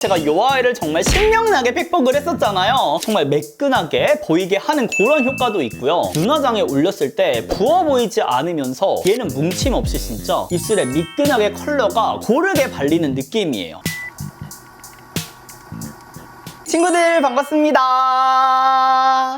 제가 요 아이를 정말 신명나게 팩복을 했었잖아요. 정말 매끈하게 보이게 하는 그런 효과도 있고요. 눈화장에 올렸을 때 부어 보이지 않으면서 얘는 뭉침 없이 진짜 입술에 미끈하게 컬러가 고르게 발리는 느낌이에요. 친구들 반갑습니다.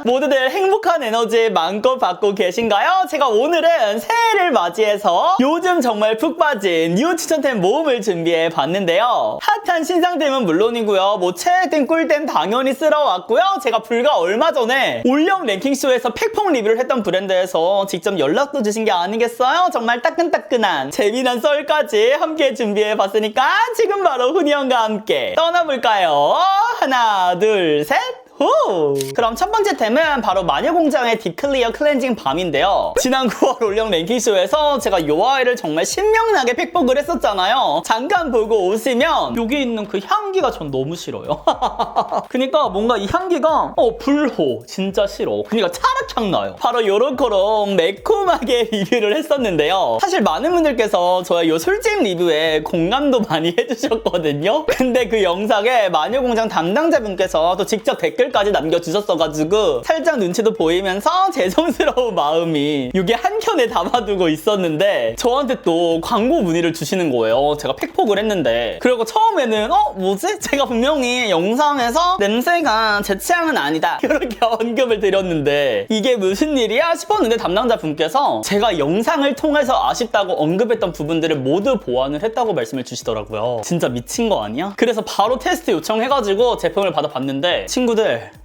모두들 행복한 에너지 마음껏 받고 계신가요? 제가 오늘은 새해를 맞이해서 요즘 정말 푹 빠진 뉴 추천템 모음을 준비해 봤는데요. 핫한 신상템은 물론이고요. 뭐 최애템 꿀템 당연히 쓸어왔고요. 제가 불과 얼마 전에 올영 랭킹쇼에서 팩폭 리뷰를 했던 브랜드에서 직접 연락도 주신 게 아니겠어요? 정말 따끈따끈한 재미난 썰까지 함께 준비해 봤으니까 지금 바로 훈이 형과 함께 떠나볼까요? 하나, 둘, 셋! 후! 그럼 첫 번째 템은 바로 마녀공장의 딥클리어 클렌징 밤인데요. 지난 9월 올영 랭킹쇼에서 제가 요 아이를 정말 신명나게 팩복을 했었잖아요. 잠깐 보고 오시면 여기 있는 그 향기가 전 너무 싫어요. 그니까 뭔가 이 향기가 어 불호 진짜 싫어. 그니까 차르향 나요. 바로 요렇게럼 매콤하게 리뷰를 했었는데요. 사실 많은 분들께서 저의 요 술집 리뷰에 공감도 많이 해주셨거든요. 근데 그 영상에 마녀공장 담당자분께서 또 직접 댓글 까지 남겨주셨어가지고 살짝 눈치도 보이면서 죄송스러운 마음이 이게 한 켠에 담아두고 있었는데 저한테 또 광고 문의를 주시는 거예요. 제가 팩폭을 했는데 그리고 처음에는 어 뭐지? 제가 분명히 영상에서 냄새가 제 취향은 아니다 이렇게 언급을 드렸는데 이게 무슨 일이야 싶었는데 담당자 분께서 제가 영상을 통해서 아쉽다고 언급했던 부분들을 모두 보완을 했다고 말씀을 주시더라고요. 진짜 미친 거 아니야? 그래서 바로 테스트 요청해가지고 제품을 받아봤는데 친구들 there.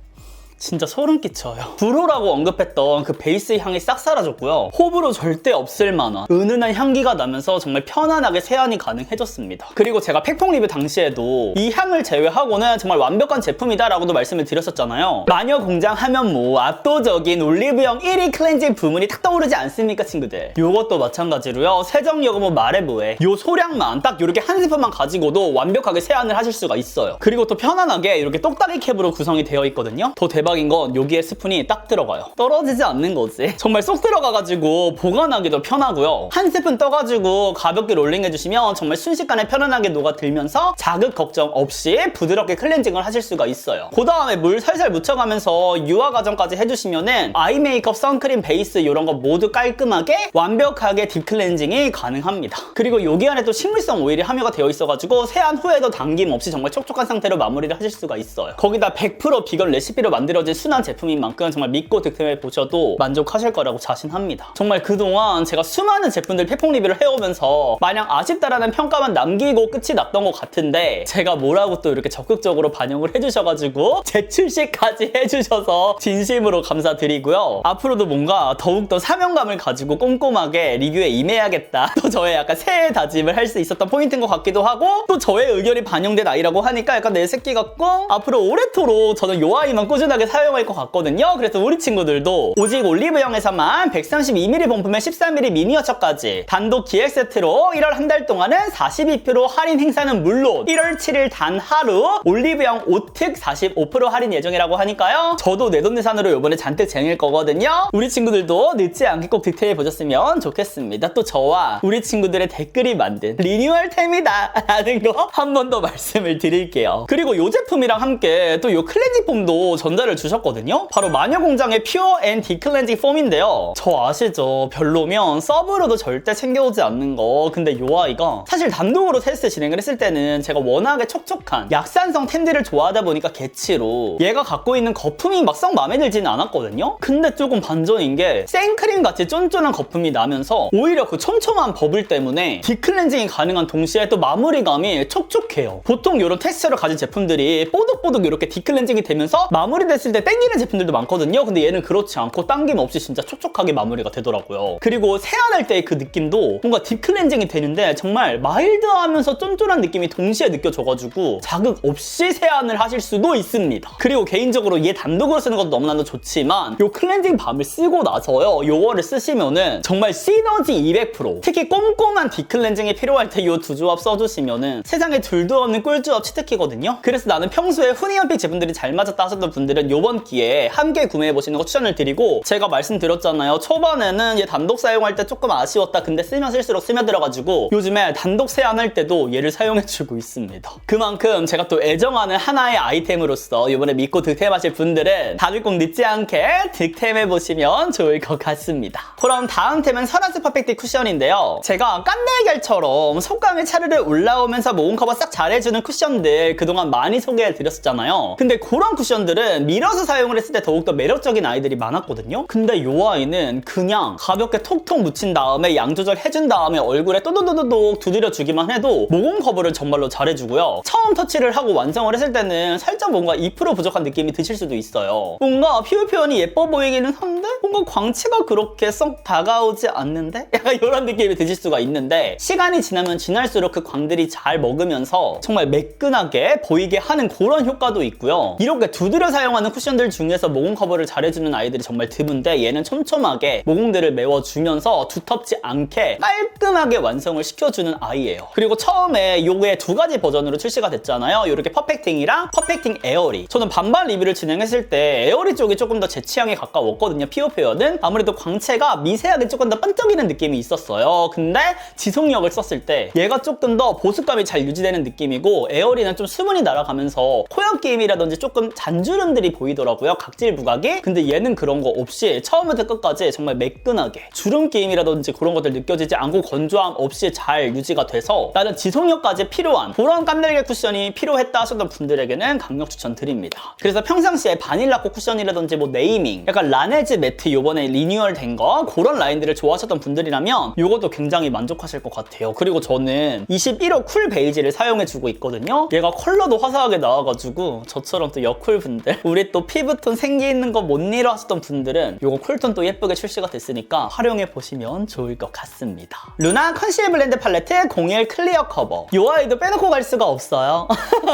진짜 소름 끼쳐요. 불호라고 언급했던 그 베이스 향이 싹 사라졌고요. 호불호 절대 없을 만한 은은한 향기가 나면서 정말 편안하게 세안이 가능해졌습니다. 그리고 제가 팩폭 리뷰 당시에도 이 향을 제외하고는 정말 완벽한 제품이다라고도 말씀을 드렸었잖아요. 마녀 공장 하면 뭐 압도적인 올리브영 1위 클렌징 부문이 탁 떠오르지 않습니까, 친구들? 요것도 마찬가지로요. 세정여고 마레브에 요 소량만 딱 이렇게 한 스푼만 가지고도 완벽하게 세안을 하실 수가 있어요. 그리고 또 편안하게 이렇게 똑딱이 캡으로 구성이 되어 있거든요. 더 대박 인 건 여기에 스푼이 딱 들어가요. 떨어지지 않는 거지. 정말 쏙 들어가가지고 보관하기도 편하고요. 한 스푼 떠가지고 가볍게 롤링 해주시면 정말 순식간에 편안하게 녹아들면서 자극 걱정 없이 부드럽게 클렌징을 하실 수가 있어요. 그 다음에 물 살살 묻혀가면서 유화 과정까지 해주시면은 아이 메이크업, 선크림, 베이스 이런 거 모두 깔끔하게 완벽하게 딥 클렌징이 가능합니다. 그리고 여기 안에 또 식물성 오일이 함유가 되어 있어가지고 세안 후에도 당김 없이 정말 촉촉한 상태로 마무리를 하실 수가 있어요. 거기다 100% 비건 레시피로 만들어 진 순한 제품인 만큼 정말 믿고 득템해 보셔도 만족하실 거라고 자신합니다. 정말 그동안 제가 수많은 제품들 팩폭 리뷰를 해오면서 마냥 아쉽다라는 평가만 남기고 끝이 났던 것 같은데 제가 뭐라고 또 이렇게 적극적으로 반영을 해주셔가지고 재출시까지 해주셔서 진심으로 감사드리고요. 앞으로도 뭔가 더욱더 사명감을 가지고 꼼꼼하게 리뷰에 임해야겠다. 또 저의 약간 새해 다짐을 할 수 있었던 포인트인 것 같기도 하고 또 저의 의견이 반영된 아이라고 하니까 약간 내 새끼 같고 앞으로 오래토록 저는 요 아이만 꾸준하게 사용할 것 같거든요. 그래서 우리 친구들도 오직 올리브영에서만 132ml 본품에 13ml 미니어처까지 단독 기획 세트로 1월 한 달 동안은 42% 할인 행사는 물론 1월 7일 단 하루 올리브영 오특 45% 할인 예정이라고 하니까요. 저도 내돈내산으로 이번에 잔뜩 쟁일 거거든요. 우리 친구들도 늦지 않게 꼭 디테일 보셨으면 좋겠습니다. 또 저와 우리 친구들의 댓글이 만든 리뉴얼템이다 라는 거 한 번 더 말씀을 드릴게요. 그리고 이 제품이랑 함께 또 이 클렌징 폼도 전달을 주셨거든요. 바로 마녀공장의 퓨어 앤 디클렌징 폼인데요. 저 아시죠? 별로면 서브로도 절대 챙겨오지 않는 거. 근데 이 아이가 사실 단독으로 테스트 진행을 했을 때는 제가 워낙에 촉촉한 약산성 템들을 좋아하다 보니까 개치로 얘가 갖고 있는 거품이 막상 마음에 들지는 않았거든요. 근데 조금 반전인 게 생크림 같이 쫀쫀한 거품이 나면서 오히려 그 촘촘한 버블 때문에 디클렌징이 가능한 동시에 또 마무리감이 촉촉해요. 보통 이런 텍스처를 가진 제품들이 뽀득뽀득 이렇게 디클렌징이 되면서 마무리됐을 때 땡기는 제품들도 많거든요. 근데 얘는 그렇지 않고 당김 없이 진짜 촉촉하게 마무리가 되더라고요. 그리고 세안할 때 그 느낌도 뭔가 딥클렌징이 되는데 정말 마일드하면서 쫀쫀한 느낌이 동시에 느껴져가지고 자극 없이 세안을 하실 수도 있습니다. 그리고 개인적으로 얘 단독으로 쓰는 것도 너무나도 좋지만 요 클렌징 밤을 쓰고 나서요. 요거를 쓰시면은 정말 시너지 200% 특히 꼼꼼한 딥클렌징이 필요할 때요두 조합 써주시면은 세상에 둘도 없는 꿀조합 치트키거든요. 그래서 나는 평소에 후니언픽 제품들이 잘 맞았다 하셨던 분들은 요 요번 기회에 함께 구매해 보시는 거 추천을 드리고 제가 말씀드렸잖아요. 초반에는 얘 단독 사용할 때 조금 아쉬웠다. 근데 쓰면 쓸수록 스며들어가지고 요즘에 단독 세안할 때도 얘를 사용해주고 있습니다. 그만큼 제가 또 애정하는 하나의 아이템으로서 이번에 믿고 득템하실 분들은 다들 꼭 늦지 않게 득템해 보시면 좋을 것 같습니다. 그럼 다음 템은 설화스 퍼펙트 쿠션인데요. 제가 깐달걀처럼 속감이 차르르 올라오면서 모공 커버 싹 잘해주는 쿠션들 그동안 많이 소개해 드렸었잖아요. 근데 그런 쿠션들은 밀어서 사용을 했을 때 더욱더 매력적인 아이들이 많았거든요. 근데 이 아이는 그냥 가볍게 톡톡 묻힌 다음에 양 조절 해준 다음에 얼굴에 또도도도독 두드려 주기만 해도 모공 커버를 정말로 잘해주고요. 처음 터치를 하고 완성을 했을 때는 살짝 뭔가 2% 부족한 느낌이 드실 수도 있어요. 뭔가 피부 표현이 예뻐 보이기는 한데 뭔가 광채가 그렇게 썩 다가오지 않는데? 약간 이런 느낌이 드실 수가 있는데 시간이 지나면 지날수록 그 광들이 잘 먹으면서 정말 매끈하게 보이게 하는 그런 효과도 있고요. 이렇게 두드려 사용하는 쿠션들 중에서 모공 커버를 잘해주는 아이들이 정말 드문데 얘는 촘촘하게 모공들을 메워주면서 두텁지 않게 깔끔하게 완성을 시켜주는 아이예요. 그리고 처음에 요게 두 가지 버전으로 출시가 됐잖아요. 이렇게 퍼펙팅이랑 퍼펙팅 에어리. 저는 반반 리뷰를 진행했을 때 에어리 쪽이 조금 더 제 취향에 가까웠거든요. 피부 표현은 아무래도 광채가 미세하게 조금 더 반짝이는 느낌이 있었어요. 근데 지속력을 썼을 때 얘가 조금 더 보습감이 잘 유지되는 느낌이고 에어리는 좀 수분이 날아가면서 코형 게임이라든지 조금 잔주름들이 보이더라고요. 각질 부각이. 근데 얘는 그런 거 없이 처음부터 끝까지 정말 매끈하게 주름 게임이라든지 그런 것들 느껴지지 않고 건조함 없이 잘 유지가 돼서 나는 지속력까지 필요한 그런 깐달걀 쿠션이 필요했다 하셨던 분들에게는 강력 추천드립니다. 그래서 평상시에 바닐라코 쿠션이라든지 뭐 네이밍, 약간 라네즈 매트 요번에 리뉴얼 된 거 그런 라인들을 좋아하셨던 분들이라면 이것도 굉장히 만족하실 것 같아요. 그리고 저는 21호 쿨 베이지를 사용해주고 있거든요. 얘가 컬러도 화사하게 나와가지고 저처럼 또 여쿨 분들 우리 또 피부톤 생기 있는 거 못 잃어 하셨던 분들은 이거 쿨톤 또 예쁘게 출시가 됐으니까 활용해 보시면 좋을 것 같습니다. 루나 컨실 블렌드 팔레트 01 클리어 커버 이 아이도 빼놓고 갈 수가 없어요.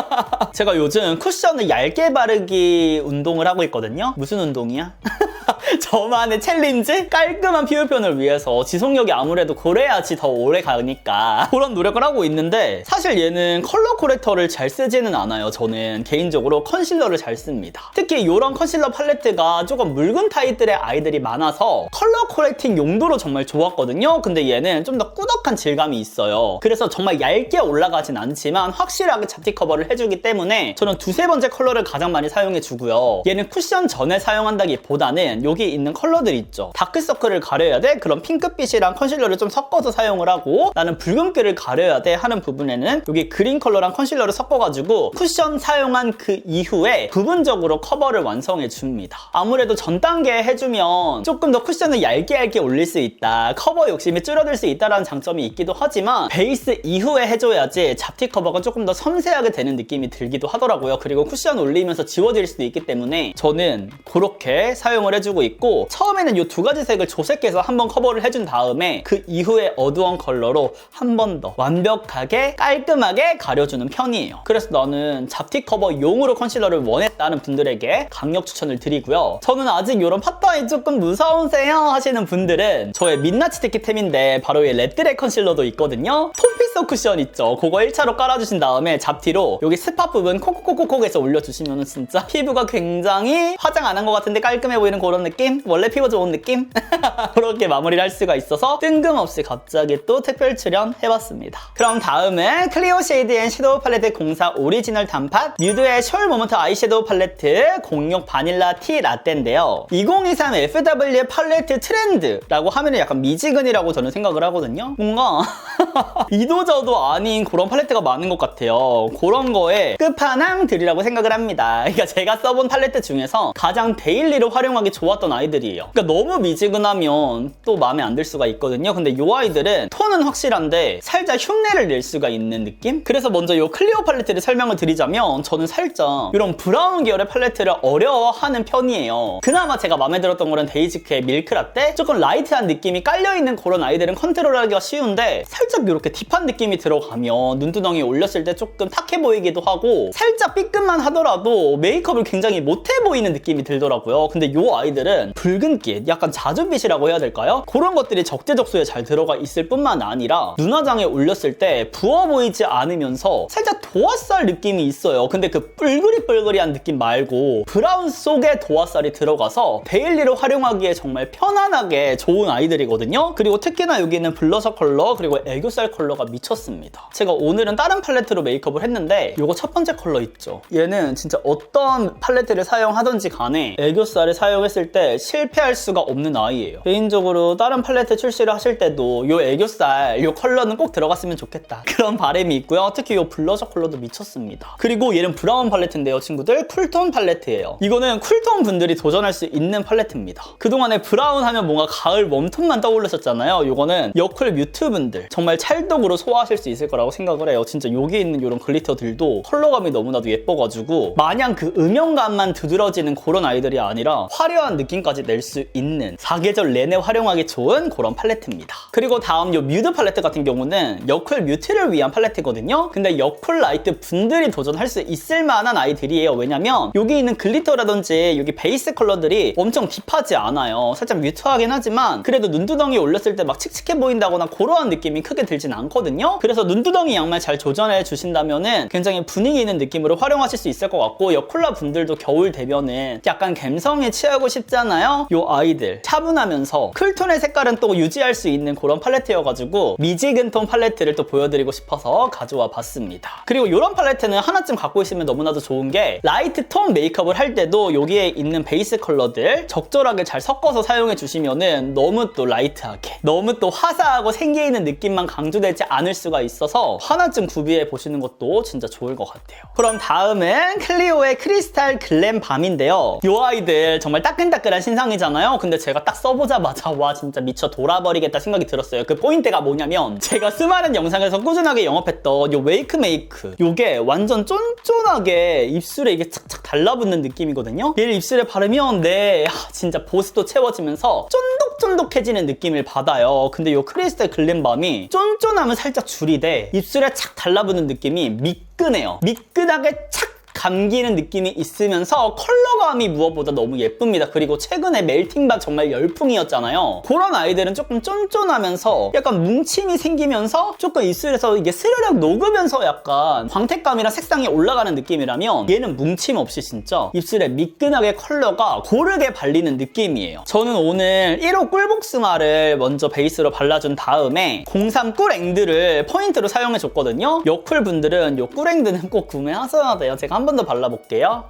제가 요즘 쿠션을 얇게 바르기 운동을 하고 있거든요. 무슨 운동이야? 저만의 챌린지? 깔끔한 피부 표현을 위해서 지속력이 아무래도 그래야지 더 오래 가니까 그런 노력을 하고 있는데 사실 얘는 컬러 코렉터를 잘 쓰지는 않아요. 저는 개인적으로 컨실러를 잘 씁니다. 특히 이런 컨실러 팔레트가 조금 묽은 타입들의 아이들이 많아서 컬러 코렉팅 용도로 정말 좋았거든요. 근데 얘는 좀 더 꾸덕한 질감이 있어요. 그래서 정말 얇게 올라가진 않지만 확실하게 잡티 커버를 해주기 때문에 저는 두세 번째 컬러를 가장 많이 사용해주고요. 얘는 쿠션 전에 사용한다기보다는 여기 있는 컬러들 있죠. 다크서클을 가려야 돼? 그럼 핑크빛이랑 컨실러를 좀 섞어서 사용을 하고 나는 붉은기를 가려야 돼 하는 부분에는 여기 그린 컬러랑 컨실러를 섞어가지고 쿠션 사용한 그 이후에 부분적으로 커버를 완성해 줍니다. 아무래도 전 단계에 해주면 조금 더 쿠션을 얇게 얇게 올릴 수 있다. 커버 욕심이 줄어들 수 있다라는 장점이 있기도 하지만 베이스 이후에 해줘야지 잡티 커버가 조금 더 섬세하게 되는 느낌이 들기도 하더라고요. 그리고 쿠션 올리면서 지워질 수도 있기 때문에 저는 그렇게 사용을 해주고 있고 처음에는 이 두 가지 색을 조색해서 한번 커버를 해준 다음에 그 이후에 어두운 컬러로 한 번 더 완벽하게 깔끔하게 가려주는 편이에요. 그래서 나는 잡티 커버 용으로 컨실러를 원했다는 분들에게 강력 추천을 드리고요. 저는 아직 이런 팟바이 조금 무서우세요 하시는 분들은 저의 민낯 티켓템인데 바로 이 레드렉 컨실러도 있거든요. 톰피서 쿠션 있죠. 그거 1차로 깔아주신 다음에 잡티로 여기 스팟 부분 콕콕콕콕콕에서 올려주시면 진짜 피부가 굉장히 화장 안 한 것 같은데 깔끔해 보이는 그런 느낌? 원래 피부 좋은 느낌? 그렇게 마무리를 할 수가 있어서 뜬금없이 갑자기 또 특별 출연 해봤습니다. 그럼 다음은 클리오 쉐이드 앤 섀도우 팔레트 04 오리지널 단팥 뮤드의 숄 모먼트 아이섀도우 팔레트 06 바닐라 티 라떼인데요. 2023 FW 팔레트 트렌드라고 하면 약간 미지근이라고 저는 생각을 하거든요. 뭔가 이도저도 아닌 그런 팔레트가 많은 것 같아요. 그런 거에 끝판왕들이라고 생각을 합니다. 그러니까 제가 써본 팔레트 중에서 가장 데일리로 활용하기 좋았던 아이들이에요. 그러니까 너무 미지근하면 또 마음에 안 들 수가 있거든요. 근데 이 아이들은 톤은 확실한데 살짝 흉내를 낼 수가 있는 느낌? 그래서 먼저 이 클리오 팔레트를 설명을 드리자면 저는 살짝 이런 브라운 계열의 팔레트를 어려워하는 편이에요. 그나마 제가 마음에 들었던 거는 데이지크의 밀크라떼? 조금 라이트한 느낌이 깔려있는 그런 아이들은 컨트롤하기가 쉬운데 살짝 이렇게 딥한 느낌이 들어가면 눈두덩이 올렸을 때 조금 탁해 보이기도 하고 살짝 삐끗만 하더라도 메이크업을 굉장히 못해 보이는 느낌이 들더라고요. 근데 이 아이들은 붉은빛, 약간 자줏빛이라고 해야 될까요? 그런 것들이 적재적소에 잘 들어가 있을 뿐만 아니라 눈화장에 올렸을 때 부어 보이지 않으면서 살짝 도화살 느낌이 있어요. 근데 그 뿔그리뿔그리한 느낌 말고 브라운 속에 도화살이 들어가서 데일리로 활용하기에 정말 편안하게 좋은 아이들이거든요. 그리고 특히나 여기 있는 블러셔 컬러 그리고 애교살 컬러가 미쳤습니다. 제가 오늘은 다른 팔레트로 메이크업을 했는데 이거 첫 번째 컬러 있죠. 얘는 진짜 어떤 팔레트를 사용하든지 간에 애교살을 사용했을 때 실패할 수가 없는 아이예요. 개인적으로 다른 팔레트 출시를 하실 때도 이 애교살 이 컬러는 꼭 들어갔으면 좋겠다. 그런 바람이 있고요. 특히 이 블러셔 컬러도 미쳤습니다. 그리고 얘는 브라운 팔레트인데요, 친구들. 쿨톤 팔레트예요. 이거는 쿨톤 분들이 도전할 수 있는 팔레트입니다. 그동안에 브라운 하면 뭔가 가을 웜톤만 떠올렸었잖아요. 이거는 여쿨 뮤트 분들 정말 찰떡으로 소화하실 수 있을 거라고 생각을 해요. 진짜 여기 있는 이런 글리터들도 컬러감이 너무나도 예뻐가지고 마냥 그 음영감만 두드러지는 그런 아이들이 아니라 화려한 느낌 까지 낼 수 있는 사계절 내내 활용하기 좋은 그런 팔레트입니다. 그리고 다음 요 뮤드 팔레트 같은 경우는 여쿨 뮤트를 위한 팔레트거든요. 근데 여쿨 라이트 분들이 도전할 수 있을 만한 아이들이에요. 왜냐면 여기 있는 글리터라든지 여기 베이스 컬러들이 엄청 딥하지 않아요. 살짝 뮤트하긴 하지만 그래도 눈두덩이 올렸을 때 막 칙칙해 보인다거나 그러한 느낌이 크게 들진 않거든요. 그래서 눈두덩이 양말 잘 조절해 주신다면은 굉장히 분위기 있는 느낌으로 활용하실 수 있을 것 같고 여쿨라 분들도 겨울 되면은 약간 감성에 취하고 싶 잖아요. 요 아이들 차분하면서 쿨톤의 색깔은 또 유지할 수 있는 그런 팔레트여가지고 미지근 톤 팔레트를 또 보여드리고 싶어서 가져와 봤습니다. 그리고 이런 팔레트는 하나쯤 갖고 있으면 너무나도 좋은 게 라이트 톤 메이크업을 할 때도 여기에 있는 베이스 컬러들 적절하게 잘 섞어서 사용해 주시면은 너무 또 라이트하게 너무 또 화사하고 생기 있는 느낌만 강조되지 않을 수가 있어서 하나쯤 구비해 보시는 것도 진짜 좋을 것 같아요. 그럼 다음은 클리오의 크리스탈 글램 밤인데요. 이 아이들 정말 따끈따끈 한 신상이잖아요. 근데 제가 딱 써보자마자 와 진짜 미쳐 돌아버리겠다 생각이 들었어요. 그 포인트가 뭐냐면 제가 수많은 영상에서 꾸준하게 영업했던 이 웨이크 메이크 이게 완전 쫀쫀하게 입술에 이게 착착 달라붙는 느낌이거든요. 얘를 입술에 바르면 내 아, 진짜 보습도 채워지면서 쫀득쫀득해지는 느낌을 받아요. 근데 이 크리스탈 글램밤이 쫀쫀함을 살짝 줄이되 입술에 착 달라붙는 느낌이 미끈해요. 미끈하게 착 감기는 느낌이 있으면서 컬러감이 무엇보다 너무 예쁩니다. 그리고 최근에 멜팅밥 정말 열풍이었잖아요. 그런 아이들은 조금 쫀쫀하면서 약간 뭉침이 생기면서 조금 입술에서 이게 스르륵 녹으면서 약간 광택감이랑 색상이 올라가는 느낌이라면 얘는 뭉침 없이 진짜 입술에 미끈하게 컬러가 고르게 발리는 느낌이에요. 저는 오늘 1호 꿀복숭아를 먼저 베이스로 발라준 다음에 03 꿀앵드를 포인트로 사용해줬거든요. 요쿨 분들은 요 꿀앵드는 꼭 구매하셔야 돼요. 제가 한번 더 발라볼게요.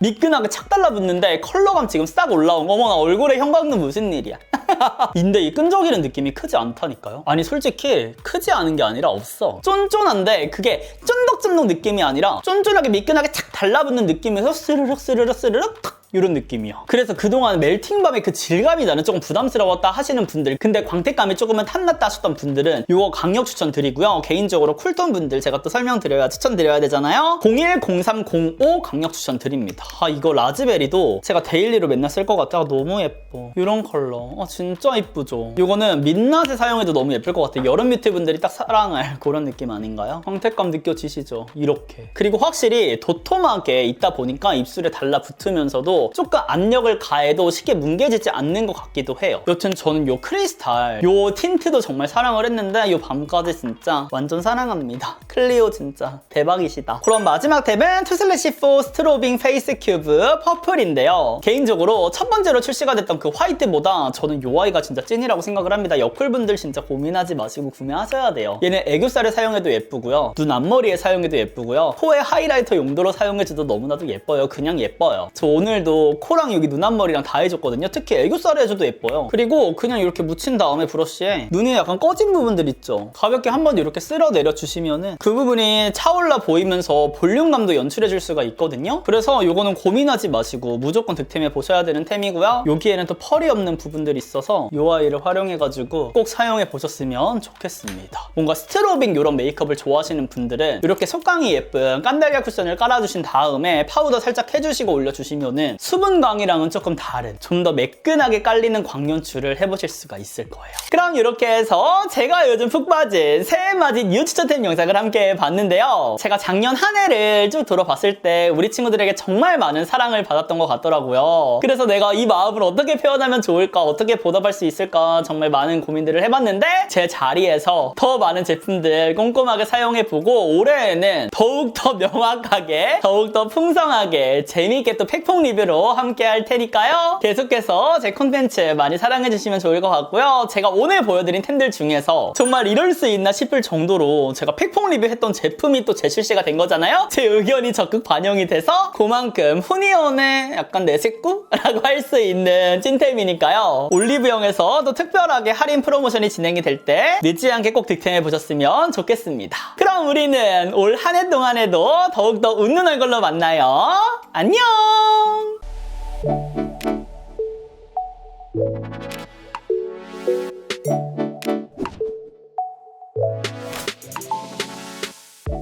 미끈하게 착 달라붙는데 컬러감 지금 싹 올라온 거. 어머나 얼굴에 형광등 무슨 일이야. 근데 이 끈적이는 느낌이 크지 않다니까요. 아니 솔직히 크지 않은 게 아니라 없어. 쫀쫀한데 그게 쫀득쫀득 느낌이 아니라 쫀쫀하게 미끈하게 착 달라붙는 느낌에서 스르륵 스르륵 스르륵 탁 이런 느낌이야. 그래서 그동안 멜팅밤의 그 질감이 나는 조금 부담스러웠다 하시는 분들, 근데 광택감이 조금은 탐났다 하셨던 분들은 이거 강력 추천드리고요. 개인적으로 쿨톤 분들 제가 또 설명드려야 추천드려야 되잖아요. 010305 강력 추천드립니다. 아 이거 라즈베리도 제가 데일리로 맨날 쓸 것 같아. 아, 너무 예뻐. 이런 컬러. 아 진짜 예쁘죠. 이거는 민낯에 사용해도 너무 예쁠 것 같아요. 여름 뮤트 분들이 딱 사랑할 그런 느낌 아닌가요? 광택감 느껴지시죠? 이렇게. 그리고 확실히 도톰하게 있다 보니까 입술에 달라붙으면서도 조금 압력을 가해도 쉽게 뭉개지지 않는 것 같기도 해요. 여튼 저는 요 크리스탈, 요 틴트도 정말 사랑을 했는데 요 밤까지 진짜 완전 사랑합니다. 클리오 진짜 대박이시다. 그럼 마지막 탭은 투슬래시4 스트로빙 페이스 큐브 퍼플인데요. 개인적으로 첫 번째로 출시가 됐던 그 화이트보다 저는 요 아이가 진짜 찐이라고 생각을 합니다. 여쿨분들 진짜 고민하지 마시고 구매하셔야 돼요. 얘는 애교살에 사용해도 예쁘고요. 눈 앞머리에 사용해도 예쁘고요. 코에 하이라이터 용도로 사용해줘도 너무나도 예뻐요. 그냥 예뻐요. 저 오늘도 코랑 여기 눈 앞머리랑 다 해줬거든요. 특히 애교살에 해줘도 예뻐요. 그리고 그냥 이렇게 묻힌 다음에 브러쉬에 눈이 약간 꺼진 부분들 있죠. 가볍게 한 번 이렇게 쓸어 내려 주시면은 그 부분이 차올라 보이면서 볼륨감도 연출해줄 수가 있거든요. 그래서 이거는 고민하지 마시고 무조건 득템해 보셔야 되는 템이고요. 여기에는 또 펄이 없는 부분들이 있어서 이 아이를 활용해가지고 꼭 사용해 보셨으면 좋겠습니다. 뭔가 스트로빙 이런 메이크업을 좋아하시는 분들은 이렇게 속광이 예쁜 깐달걀 쿠션을 깔아주신 다음에 파우더 살짝 해주시고 올려주시면은 수분광이랑은 조금 다른 좀 더 매끈하게 깔리는 광연출을 해보실 수가 있을 거예요. 그럼 이렇게 해서 제가 요즘 푹 빠진 새해 맞이 뉴 추천템 영상을 함께 봤는데요. 제가 작년 한 해를 쭉 돌아봤을 때 우리 친구들에게 정말 많은 사랑을 받았던 것 같더라고요. 그래서 내가 이 마음을 어떻게 표현하면 좋을까, 어떻게 보답할 수 있을까 정말 많은 고민들을 해봤는데 제 자리에서 더 많은 제품들 꼼꼼하게 사용해보고 올해에는 더욱더 명확하게, 더욱더 풍성하게, 재미있게 또 팩폭 리뷰 로 함께 할 테니까요. 계속해서 제 콘텐츠 많이 사랑해 주시면 좋을 것 같고요. 제가 오늘 보여드린 템들 중에서 정말 이럴 수 있나 싶을 정도로 제가 팩폭 리뷰했던 제품이 또 재출시가 된 거잖아요. 제 의견이 적극 반영이 돼서 그만큼 후니온의 약간 내 식구라고 할 수 있는 찐템이니까요. 올리브영에서 또 특별하게 할인 프로모션이 진행이 될 때 늦지 않게 꼭 득템해 보셨으면 좋겠습니다. 그럼 우리는 올 한 해 동안에도 더욱더 웃는 얼굴로 만나요. 안녕! Thank you.